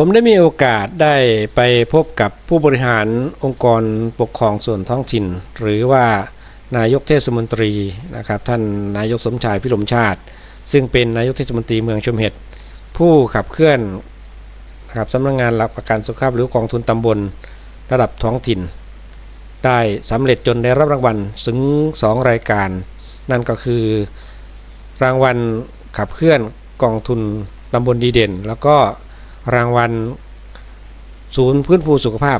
ผมได้มีโอกาสได้ไปพบกับผู้บริหารองค์กรปกครองส่วนท้องถิ่น หรือว่านายกเทศมนตรีนะครับท่านนายกสมชายพิรมชาติ ซึ่งเป็นนายกเทศมนตรีเมืองชมเห็ดผู้ขับเคลื่อนนะครับสำนักงงานหลักประกันสุขภาพหรือกองทุนตำบลระดับท้องถิ่น ได้สำเร็จจนได้รับรางวัลถึงสองรายการ นั่นก็คือรางวัลขับเคลื่อนกองทุนตำบลดีเด่น แล้วก็ รางวัล ศูนย์พื้นฟูสุขภาพ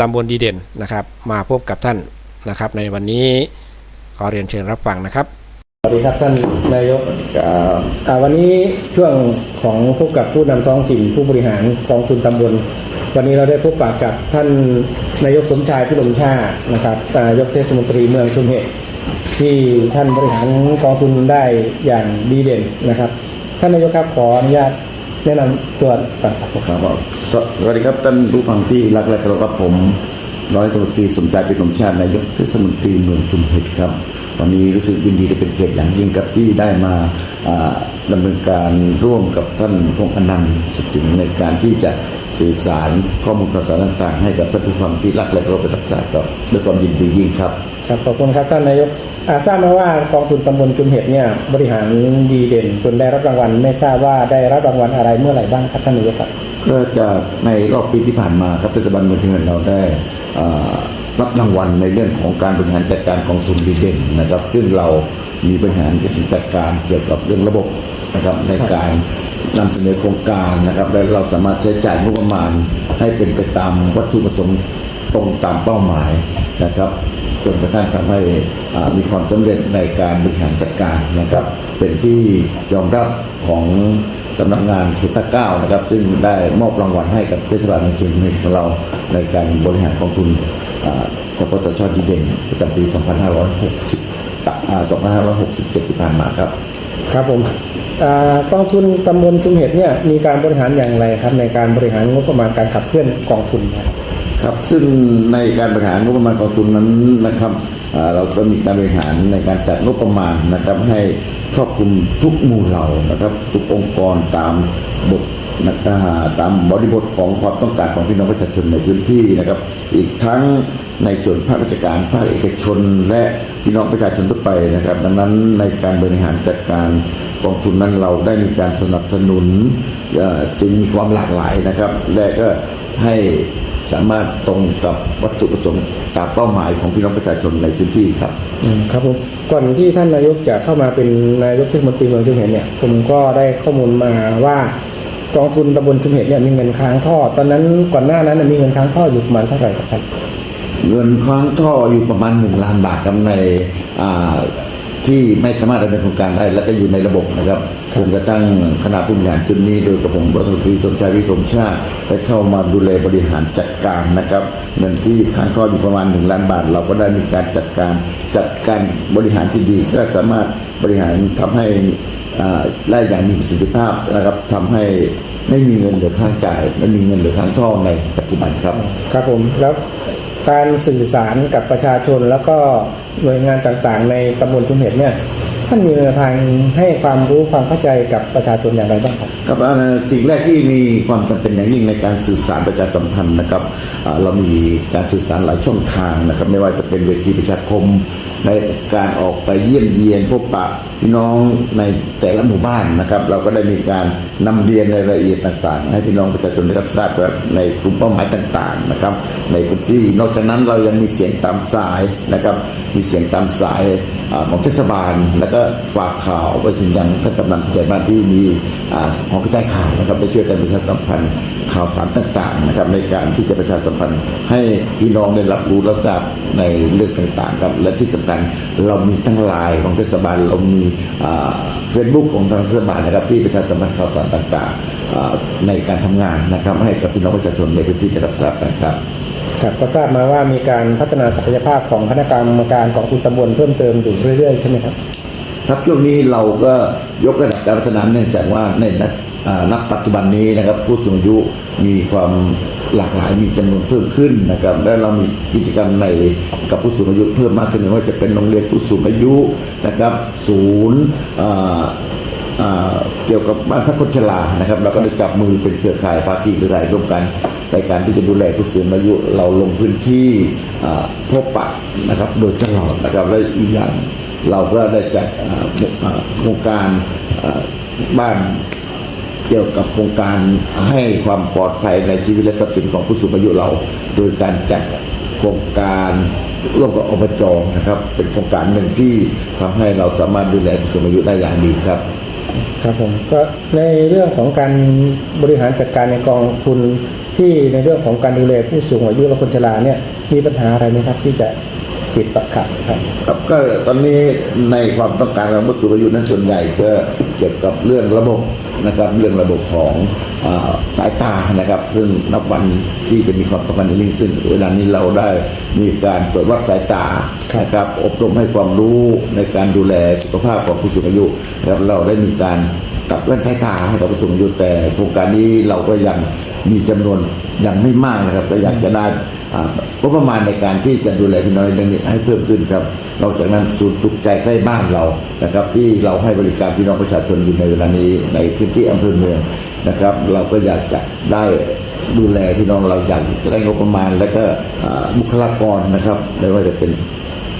ตำบลดีเด่นนะครับ มาพบกับท่านนะครับ ในวันนี้ขอเรียนเชิญรับฟังนะครับสวัสดีครับท่านนายกอ่าวันนี้ช่วงของพบกับผู้นำท้องถิ่นผู้บริหารกองทุนตำบล วันนี้เราได้พบปะกับท่านนายกสมชายพิรมชาตินะครับนายกเทศมนตรีเมืองชุมเหตุที่ท่านบริหารกองทุนได้อย่างดีเด่นนะครับ ท่านนายกครับขออนุญาต แนะนำตัวก่อนครับครับสสวัสดีครับท่านผู้ฟังที่รักและเคารพครับผมร้อยตำรวจตรีสมชายเป็นลมชาตินายกเทศมนตรีเมืองชุมพรครับวันนี้รู้สึกยินดีและเป็นเกียรติอย่างยิ่งครับที่ได้มาอ่าดำเนินการร่วมกับท่านพงอนันต์สุขสิงในการที่จะสื่อสารข้อมูลข่าวสารต่างๆ ให้กับท่านผู้ฟังที่รักและเคารพเป็นรักษาครับด้วยความยินดียิ่งครับ ครับขอบคุณครับท่านนายกอาทราบมาว่ากองทุนตำบลชุมเห็ดเนี่ยบริหารดีเด่นจนได้รับรางวัล ไม่ทราบว่าได้รับรางวัลอะไรเมื่อไหร่บ้างครับท่านนายกครับก็จากในรอบปีที่ผ่านมาครับเทศบาลเมืองเชียงใหม่เราได้รับรางวัลในเรื่องของการบริหารจัดการกองทุนดีเด่นนะครับ ซึ่งเรามีบริหารจัดการเกี่ยวกับเรื่องระบบนะครับในการนำเสนอโครงการนะครับ และเราสามารถใช้จ่ายงบประมาณให้เป็นไปตามวัตถุประสงค์ตรงตามเป้าหมายนะครับ จนกระทั่งทำให้มีความสำเร็จในการบริหารจัดการนะครับ เป็นที่ยอมรับของสำนักงานเขตเก้านะครับ ซึ่งได้มอบรางวัลให้กับเทศบาลเมืองเชียงใหม่ของเราในการบริหารกองทุนอ่ากปตชดีเด่นประจำปี 2560 2567 ที่ผ่านมาครับ ครับผมกองทุนตำบลชุมเห็ดเนี่ยมีการบริหารอย่างไรครับ ในการบริหารงบประมาณการขับเคลื่อนกองทุนครับ ครับซึ่งในการบริหารงบประมาณกองทุนนั้นนะครับอ่าเราก็มีการบริหารในการจัดงบประมาณนะครับ ให้ครอบคลุมทุกหมู่เหล่านะครับ ทุกองค์กรตามบทนะอ่าตามบริบทของความต้องการของพี่น้องประชาชนในพื้นที่นะครับ อีกทั้งในส่วนภาคราชการภาคเอกชน และพี่น้องประชาชนทั่วไปนะครับ ดังนั้นในการบริหารจัดการกองทุนนั้นเราได้มีการสนับสนุนจึงมีความหลากหลายนะครับ และก็ให้ สามารถตรงกับวัตถุประสงค์ตามเป้าหมายของพี่น้องประชาชนในพื้นที่ครับอืมครับผมก่อนที่ท่านนายกจะเข้ามาเป็นนายกเทศมนตรีเมืองชุมเห็ดเนี่ยผมก็ได้ข้อมูลมาว่ากองทุนตำบลชุมเห็ดเนี่ยมีเงินค้างท่อ ตอนนั้นก่อนหน้านั้นนะมีเงินค้างท่ออยู่ประมาณเท่าไหร่ครับท่านเงินค้างท่ออยู่ประมาณหนึ่งล้านบาทครับในอ่า ที่ไม่สามารถดำเนินโครงการได้และก็อยู่ในระบบนะครับจนกระทั่งคณะผู้บริหารชุดนี้ โดยกระผมรัฐมนตรีสมชายวิกรมชาติได้เข้ามาดูแลบริหารจัดการนะครับเงินที่ค้างท่ออยู่ประมาณหนึ่งล้านบาท เราก็ได้มีการจัดการจัดการบริหารที่ดี ก็สามารถบริหารทำให้อ่าได้อย่างมีประสิทธิภาพนะครับทำให้ไม่มีเงินเหลือค้างจ่ายไม่มีเงินเหลือค้างท่อในปัจจุบันครับ ครับผมแล้ว การสื่อสารกับประชาชนแล้วก็หน่วยงานต่างๆ ในตำบลชุมเห็ดเนี่ย ท่านมีแนวทางให้ความรู้ความเข้าใจกับประชาชนอย่างไรบ้างครับครับอ่าสิ่งแรกที่มีความจำเป็นอย่างยิ่งในการสื่อสารประชาสัมพันธ์นะครับเรามีการสื่อสารหลายช่องทางนะครับ ไม่ว่าจะเป็นเวทีประชาคมในการออกไปเยี่ยมเยียนพบปะพี่น้องในแต่ละหมู่บ้านนะครับ เราก็ได้มีการนำเรียนในรายละเอียดต่างๆ ให้พี่น้องประชาชนได้รับทราบในกลุ่มเป้าหมายต่างๆนะครับ ในพื้นที่นอกจากนั้นเรายังมีเสียงตามสายนะครับ มีเสียงตามสาย ของเทศบาล แล้วก็ฝากข่าวไปถึงยังท่านกำนันผู้ใหญ่บ้านที่มีอ่าหอกระจายข่าวนะครับไปช่วยกันประชาสัมพันธ์ข่าวสารต่างๆนะครับในการที่จะประชาสัมพันธ์ ให้พี่น้องได้รับรู้รับทราบในเรื่องต่างๆครับและที่สำคัญเรามีทั้งไลน์ของเทศบาลเรามีเฟซบุ๊กของทางเทศบาลนะครับที่ประชาสัมพันธ์ข่าวสารต่างๆในการทำงานนะครับให้กับพี่น้องประชาชนในพื้นที่ได้รับทราบกันครับ ครับก็ทราบมาว่ามีการพัฒนาศักยภาพของคณะกรรมการของคุณตำบลเพิ่มเติมอยู่เรื่อยๆใช่ไหมครับครับช่วงนี้เราก็ยกระดับการพัฒนาเนื่องจากว่าในนักนักปัจจุบันนี้นะครับผู้สูงอายุมีความหลากหลายมีจำนวนเพิ่มขึ้นนะครับและเรามีกิจกรรมในกับผู้สูงอายุเพิ่มมากขึ้นไม่ว่าจะเป็นโรงเรียนผู้สูงอายุนะครับศูนย์เกี่ยวกับบ้านพักคนชรานะครับเราก็ได้จับมือเป็นเครือข่ายภาคีเครือข่ายร่วมกัน ในการที่จะดูแลผู้สูงอายุเราลงพื้นที่พบปะนะครับโดยตลอดนะครับและอีกอย่างเราก็ได้จัดโครงการบ้านเกี่ยวกับโครงการให้ความปลอดภัยในชีวิตและทรัพย์สินของผู้สูงอายุเรา โดยการจัดโครงการร่วมกับอบจนะครับ เป็นโครงการหนึ่งที่ทำให้เราสามารถดูแลผู้สูงอายุได้อย่างดีครับ ครับผมก็ในเรื่องของการบริหารจัดการในกองทุน ที่ในเรื่องของการดูแลผู้สูงอายุและคนชราเนี่ยมีปัญหาอะไรไหมครับที่จะติดปักขัดครับครับก็ตอนนี้ในความต้องการของผู้สูงอายุนั้นส่วนใหญ่ก็เกี่ยวกับเรื่องระบบนะครับเรื่องระบบของอสายตานะครับ ซึ่งนับวันที่จะมีความสำคัญยิ่งซึ่งเวลานี้เราได้มีการตรวจวัดสายตาครับนะครับ อบรมให้ความรู้ในการดูแลสุขภาพของผู้สูงอายุนะครับเราได้มีการตัดแว่นสายตาให้กับผู้สูงอายุแต่โครงการนี้เราก็ยัง มีจำนวนยังไม่มากนะครับก็อยากจะได้อ่างบประมาณในการที่จะดูแลพี่น้องในเรื่องนี้ให้เพิ่มขึ้นครับ นอกจากนั้นศูนย์สุขใจใกล้บ้านเรานะครับ ที่เราให้บริการพี่น้องประชาชนอยู่ในเวลานี้ในพื้นที่อำเภอเมืองนะครับ เราก็อยากจะได้ดูแลพี่น้องเราอย่ากจะได้งบประมาณ และก็บุคลากรนะครับไม่ว่าจะเป็น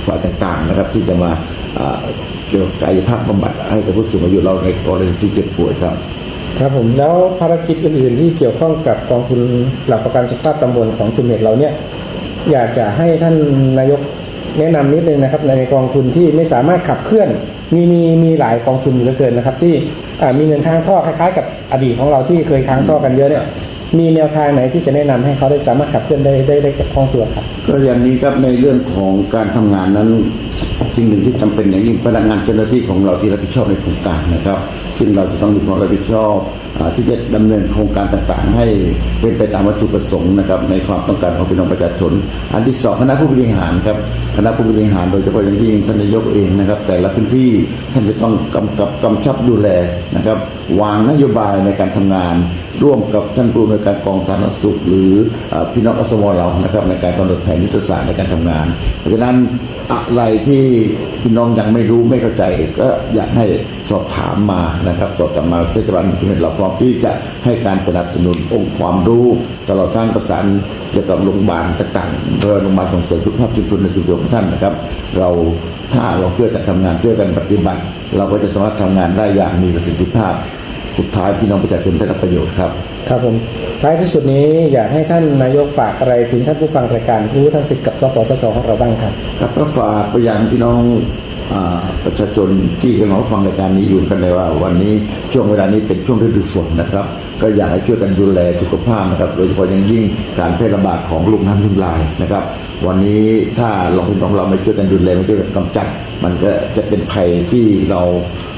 ฝ่ายต่างๆนะครับ ที่จะมาอ่าเกี่ยวกับกายภาพบำบัดให้กับผู้สูงอายุเราในกรณีที่เจ็บป่วยครับ ครับผมแล้วภารกิจอื่นๆที่เกี่ยวข้องกับกองทุนหลักประกันสุขภาพตำบลของชุมเน็ตเราเนี่ยอยากจะให้ท่านนายกแนะนำนิดนึงนะครับในกองทุนที่ไม่สามารถขับเคลื่อน มีมีมีหลายกองทุนเหลือเกินนะครับ ที่มีเงินค้างท่อคล้ายๆ กับอดีตของเราที่เคยค้างท่อกันเยอะเนี่ย มีแนวทางไหนที่จะแนะนำให้เขาได้สามารถขับเคลื่อนได้ได้ได้คล่องตัวครับ ก็อย่างนี้ครับในเรื่องของการทำงานนั้นสิ่งหนึ่งที่จำเป็นอย่างยิ่งพนักงานเจ้าหน้าที่ของเราที่รับผิดชอบในโครงการนะครับ ซึ่งเราจะต้องมีความรับผิดชอบอที่จะดำเนินโครงการต่างๆ ให้เป็นไปตามวัตถุประสงค์นะครับในความต้องการของพี่น้องประชาชน อันที่สองคณะผู้บริหารครับคณะผู้บริหารโดยเฉพาะอย่างยิ่งท่านนายกเองนะครับ แต่ละพื้นที่ท่านจะต้องกำกับกำชับดูแลนะครับ วางนโยบายในการทำงาน ร่วมกับท่านผู้อำนวยการกองสาธารณสุข หรือพี่น้องอสมเรานะครับในการกำหนดแผนยุทธศาสตร์ในการทำงาน เพราะฉะนั้นอะไรที่พี่น้องยังไม่รู้ไม่เข้าใจ ก็อยากให้สอบถามมานะครับสอบถามมาเทศบาลชุมชนเราพร้อมที่จะให้การสนับสนุนองค์ความรู้ ตลอดทั้งประสานเกี่ยวกับโรงพยาบาลต่างๆโดยโรงพยาบาลส่งเสริมสุขภาพชุมชนในชุมชนของท่านนะครับ เราถ้าเราช่วยกันทำงานช่วยกันปฏิบัติ เราก็จะสามารถทำงานได้อย่างมีประสิทธิภาพ สุดท้ายพี่น้องประชาชนได้รับประโยชน์ครับครับผมท้ายที่สุดนี้อยากให้ท่านนายกฝากอะไรถึงท่านผู้ฟังรายการรู้ทั้งสิทธิ์กับสปสชของเราบ้างครับครับก็ฝากไปยังพี่น้องอาประชาชนที่กำลังฟังรายการนี้อยู่กันเลยว่า วันนี้ช่วงเวลานี้เป็นช่วงฤดูฝนนะครับ ก็อยากให้ช่วยกันดูแลสุขภาพนะครับโดยเฉพาะอย่างยิ่งการแพร่ระบาดของลูกน้ำยุงลายนะครับ วันนี้ถ้าเราพี่น้องเราไม่ช่วยกันดูแลไม่ช่วยกันกำจัด มันก็จะเป็นภัยที่เรา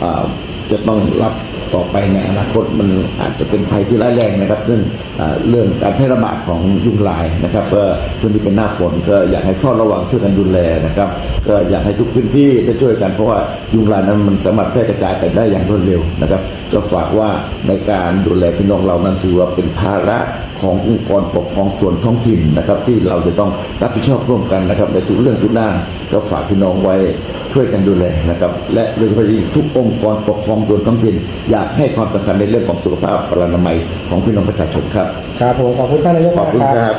อ่าจะต้องรับ ต่อไปในอนาคตมันอาจจะเป็นภัยที่ร้ายแรงนะครับ ซึ่งเรื่องการแพร่ระบาดของยุงลายนะครับก็ช่วงนี้เป็นหน้าฝนก็อยากให้เฝ้าระวังช่วยกันดูแลนะครับ ก็อยากให้ทุกพื้นที่ได้ช่วยกันเพราะว่ายุงลายนั้นมันสามารถแพร่กระจายไปได้อย่างรวดเร็วนะครับ ก็ฝากว่าในการดูแลพี่น้องเรานั้นถือว่าเป็นภาระขององค์กรปกครองส่วนท้องถิ่นนะครับ ที่เราจะต้องรับผิดชอบร่วมกันนะครับ ในทุกเรื่องทุกด้านก็ฝากพี่น้องไว้ช่วยกันดูแลนะครับ และโดยเฉพาะยิ่งทุกองค์กรปกครองส่วนท้องถิ่นอยากให้ความสำคัญในเรื่องของสุขภาพปรานามัยของพี่น้องประชาชนครับ ครับผมขอบคุณท่านนายกขอบคุณมากครับ